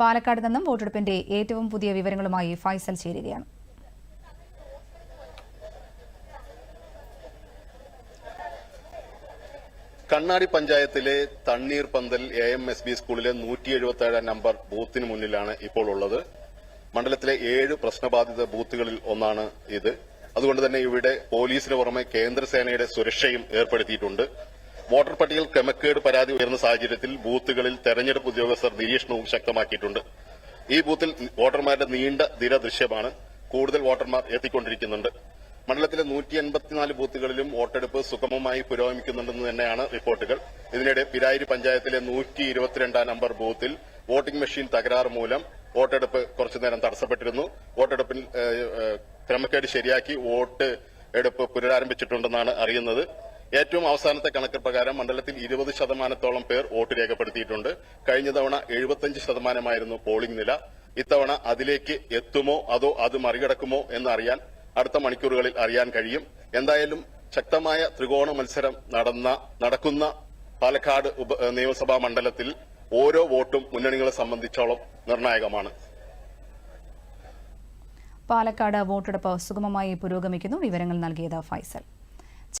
പാലക്കാട് നിന്നും വോട്ടെടുപ്പിന്റെ ഏറ്റവും പുതിയ വിവരങ്ങളുമായി ഫൈസൽ ചേരുകയാണ്. കണ്ണാടി പഞ്ചായത്തിലെ തണ്ണീർ പന്തൽ എ എം എസ് ബി സ്കൂളിലെ നൂറ്റി എഴുപത്തി ഏഴാം നമ്പർ ബൂത്തിന് മുന്നിലാണ് ഇപ്പോൾ ഉള്ളത്. മണ്ഡലത്തിലെ ഏഴ് പ്രശ്നബാധിത ബൂത്തുകളിൽ ഒന്നാണ് ഇത്. അതുകൊണ്ട് തന്നെ ഇവിടെ പോലീസിന് പുറമെ കേന്ദ്രസേനയുടെ സുരക്ഷയും ഏർപ്പെടുത്തിയിട്ടുണ്ട്. വോട്ടർ പട്ടികയിൽ ക്രമക്കേട് പരാതി ഉയർന്ന സാഹചര്യത്തിൽ ബൂത്തുകളിൽ തെരഞ്ഞെടുപ്പ് ഉദ്യോഗസ്ഥർ നിരീക്ഷണവും ശക്തമാക്കിയിട്ടുണ്ട്. ഈ ബൂത്തിൽ വോട്ടർമാരുടെ നീണ്ട നിര ദൃശ്യമാണ് കൂടുതൽ വോട്ടർമാർ എത്തിക്കൊണ്ടിരിക്കുന്നുണ്ട്. മണ്ഡലത്തിലെ നൂറ്റി എൺപത്തിനാല് ബൂത്തുകളിലും വോട്ടെടുപ്പ് സുഗമമായി പുരോഗമിക്കുന്നുണ്ടെന്ന് തന്നെയാണ് റിപ്പോർട്ടുകൾ. ഇതിനിടെ പിരായിരി പഞ്ചായത്തിലെ നൂറ്റി ഇരുപത്തിരണ്ടാം നമ്പർ ബൂത്തിൽ വോട്ടിംഗ് മെഷീൻ തകരാറ് മൂലം വോട്ടെടുപ്പ് കുറച്ചുനേരം തടസ്സപ്പെട്ടിരുന്നു. വോട്ടെടുപ്പിൽ ക്രമക്കേട് ശരിയാക്കി വോട്ട് എടുപ്പ് പുനരാരംഭിച്ചിട്ടുണ്ടെന്നാണ് അറിയുന്നത്. ഏറ്റവും അവസാനത്തെ കണക്ക് പ്രകാരം മണ്ഡലത്തിൽ ഇരുപത് ശതമാനത്തോളം പേർ വോട്ട് രേഖപ്പെടുത്തിയിട്ടുണ്ട്. കഴിഞ്ഞ തവണ എഴുപത്തിയഞ്ച് ശതമാനമായിരുന്നു പോളിംഗ് നില. ഇത്തവണ അതിലേക്ക് എത്തുമോ അതോ അത് മറികടക്കുമോ എന്നറിയാൻ അടുത്ത മണിക്കൂറുകളിൽ അറിയാൻ കഴിയും. എന്തായാലും ശക്തമായ ത്രികോണ മത്സരം നടന്ന നടക്കുന്ന പാലക്കാട് നിയമസഭാ മണ്ഡലത്തിൽ ഓരോ വോട്ടും മുന്നണികളെ സംബന്ധിച്ചോളം നിർണായകമാണ്. പാലക്കാട് വോട്ടെടുപ്പ് സുഗമമായി പുരോഗമിക്കുന്നു. വിവരങ്ങൾ നൽകിയത് ഫൈസൽ.